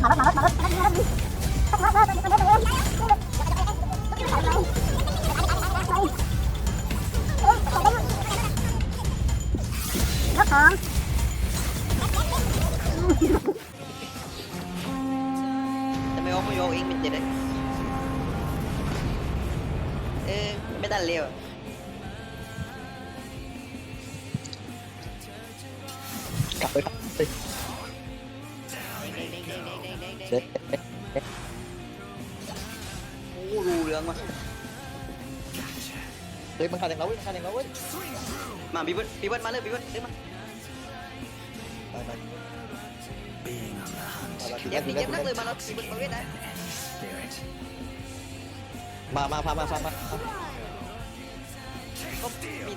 Huh? Também eu vou jogar em mentira. É, medalhão. เด้งเด้งเด้งเด็กโอ้รู้เรื่องว่ะเฮ้ยมันขาดแดงเราเว้ยมันขาดแดงเราเว้ยมาพี่เบิ้ลพี่เบิ้ลมาเลยพี่เบิ้ลเดินมาไปไปเจ็บพี่เจ็บนักเลยมาแล้วพี่เบิ้ลมาเวทนะมามาพามาพามาก็มี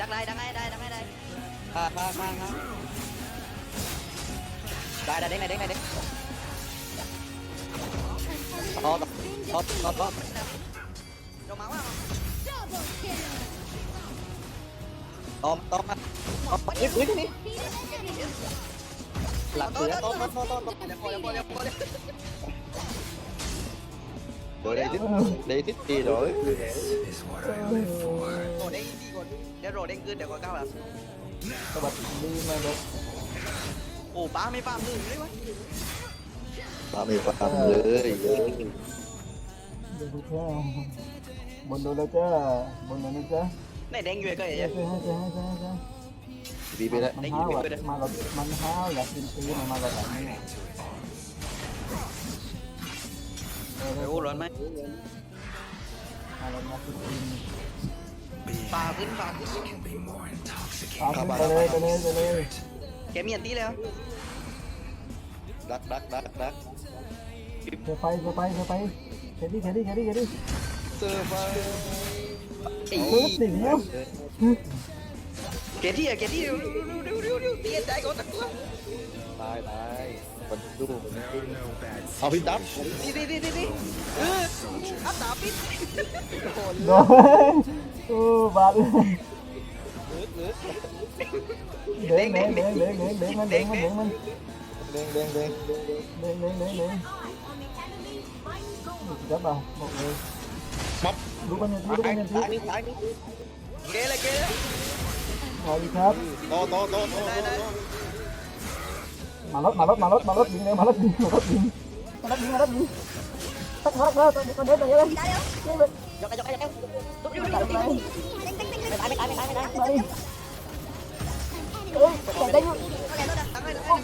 ดักได้ดักได้ได้ดักได้ได้พาพาพาพาได้ได้เด้งได้เด้งได้ เด้งต่อต่อต่อต่อเรามาว่าต่อต่อมาต่อเอ้ยเฮ้ยนี่หลักเสือต่อต่อต่อต่อต่อเดี๋ยวพอเดี๋ยวพอเดี๋ยวพอเดี๋ยว rồi đây thích đây thích gì rồi โรเด้งดีก่อนเดี๋ยวโรเด้งขึ้นเดี๋ยวก็ก้าวแล้ว các bạn đi mà được โอ้ป้าไม่ป้ามือเลยวะ ba mươi phạm lưới ดูจ้าบนดูแล้วจ้าบนดูนะจ้าไหนแดงอยู่ก็ให้อย่างจ้าให้จ้าให้จ้าให้จ้า đi bên đấy มันห้าวอะมาเรามันห้าวอยากกินตีมันมาเราแบบนี้โอ้ร้อนไหมมาเรามากินตีป้าขึ้นป้าขึ้นเอาไปเลยไปเลยไปเลยแกมีอั นตีแล้ว đắt đắt đắt đắt เธอไปเธอไปเธอไปแคดี้แคดี้แคดี้แคดี้ sơ ba ไอ้ เฮ้ยสิ่งเนี้ย แกที่อะแกที่เร็วเร็วเร็วเร็วเร็วตีใจก่อนตะกัว tài tài mình duเอาพี่ดับ ดีดีดีดีดีเอออัดดาปิด โดนโอ้บาดเลยเด้งเด้งเด้งเด้งเด้งเด้งมันเด้งมันเด้งมัน đen đen đen. Đen đen đen đen. Đen đắp vào mọi người. Bóc đúng bao nhiêu thứ đúng bao nhiêu thứ ghê là ghê. Thôi đi thép to to to to mà lót mà lót mà lót mà lót dính đấy mà lót dính mà lót dính mà lót dính mà lót dính tắt hết rồi con đếm rồi đấy cho cái cho cái cho cái mày tay mày tay mày tay mày tay mày tay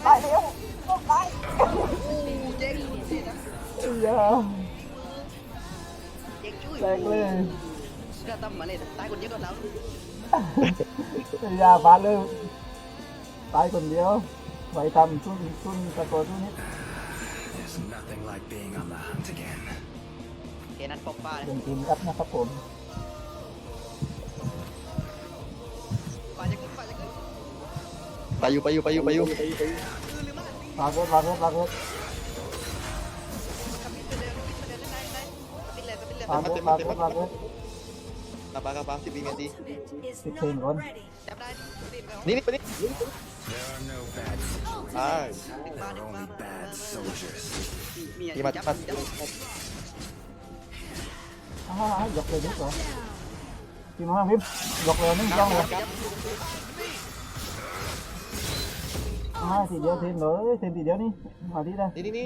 mày tay อย่าเจ๊งช่วยแตกเลยก็ตั้มมาเลยตายคนเดียวก็แล้ว อย่าบาเลยตายคนเดียวไว้ทำชุ่นชุ่นตะโกนชุ่นนี้ There's nothing like being on the hunt again. เกนัดปอกป้าเลยเป็นทีมครับนะครับผมป้าจะขึ้นป้าจะขึ้น payu payu payu payu คือหรือมันฝากเวทฝากเวทฝากเวทท tembak apa apa sih ini ini ah lima empat ah ah si dia dia nih. Dah. Ini nih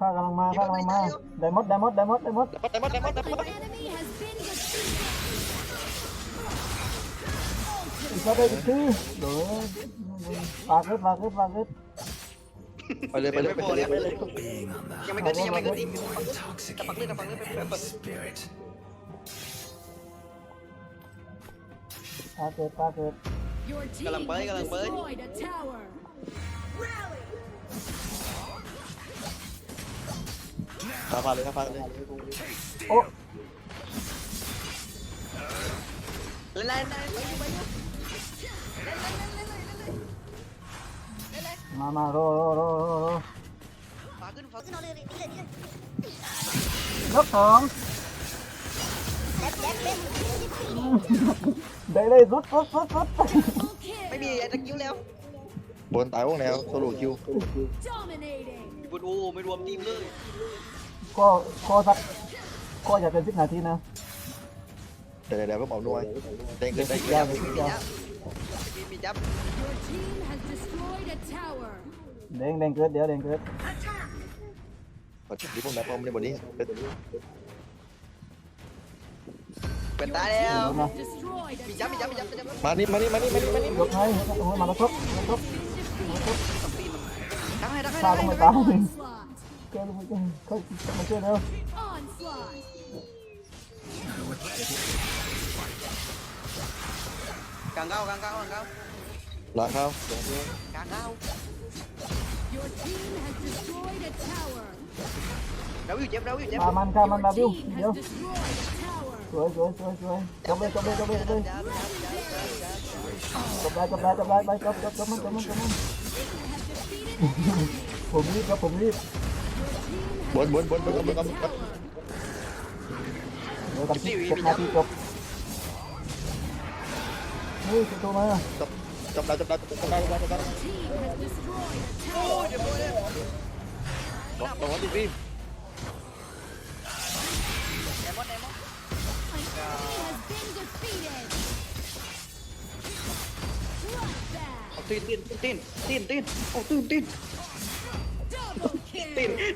มาลงมาลงไอ้เด้ยปิดเบิ้ล mà là có đi phim เด้ง chất เด้ง ngộ เด้งขึ้น เลย เด้งขึ้นโอ้โห bảy tay tay giờ mình đây bắt giờ mình đây bắt Oren Ewing. tha mình tha mình tại yên mai Ủa, cái đồ lót chơi đấy. đi chơi đi chơi chơi chơi pha cái lăng ma pha cái lăng ma đại mốt đại mốt đại mốt đại mốt dapat dapat dapat dapat đi sao đây chứ rồi pha kết pha kết pha kết phải lên phải lên phải lên phải lên Being on the ยัง hunt ไม่เกิดยังไม่เกิดอีก intoxicating any spirit. pha kết pha kết Your team Galang bay, has galang bay. destroyed ข้าฟังเลยข้าฟังเลยโอ้เล่นเล่นเล่นไปอยู่ไปอยู่มามาโรโรโรโรโรฝาขึ้นฝาขึ้นยกสองได้เลยสุดสุดสุดสุด Triple ไม่มี kill. ไอ้ตะกิ้วแล้วบนตายวงแนวโซโล่คิว Dominating. บุญโอ้ไม่รวมทีมเลย ก็ก็สักก็อยากเป็นสิบนาทีนะเดี๋ยวเดี๋ยวก็บอกหน่วยเด้งขึ้นได้ยาเยวอะเลยยาวมีมีจับ Your team has destroyed a tower. เด้งเด้งเกิดเดี๋ยวเด้งเกิดขอจุดที่พวกนั้นพร้อมในบนนี้เป็นเป็นตายแล้วมา Destroyed a มีจับมีจับมี tower. จับมีจับมานี่มานี่มานี่มานี่มานี่ยกให้โอ้ยมาแล้วครับมาแล้วครับดังให้ดังให้ตาดังลงให้ไปตา Onslaught. เกิดลงไปค่อยมาช่วยเร็ว Onslaught. กลางเก้ากลางเก้ากลางเก้าหลังเข้ากลางเก้า Your team has destroyed a tower. เราอยู่เจ็บเราอยู่เจ็บมามันค่ะมันมา Your วิว team เดี๋ยว has destroyed a tower. สวยสวยสวยสวยจบเลยจบเลยจบเลยจบเลยจับจับจับจับจับได้จบได้จบได้ไปจบจบจบมันจบมันจบมันผมรีบครับผมรีบ bốn bốn bốn bốn bốn bốn bốn Đấy, tập tiếp hai tiếp tục Ui, cái chỗ này à? Chọc, chọc đá, chọc đá, chọc đá, chọc đá Ôi, điểm rồi em Đó, đó thì Vim Em mất, em mất Tin, tin, tin, tin, tin, tin, tin, tin.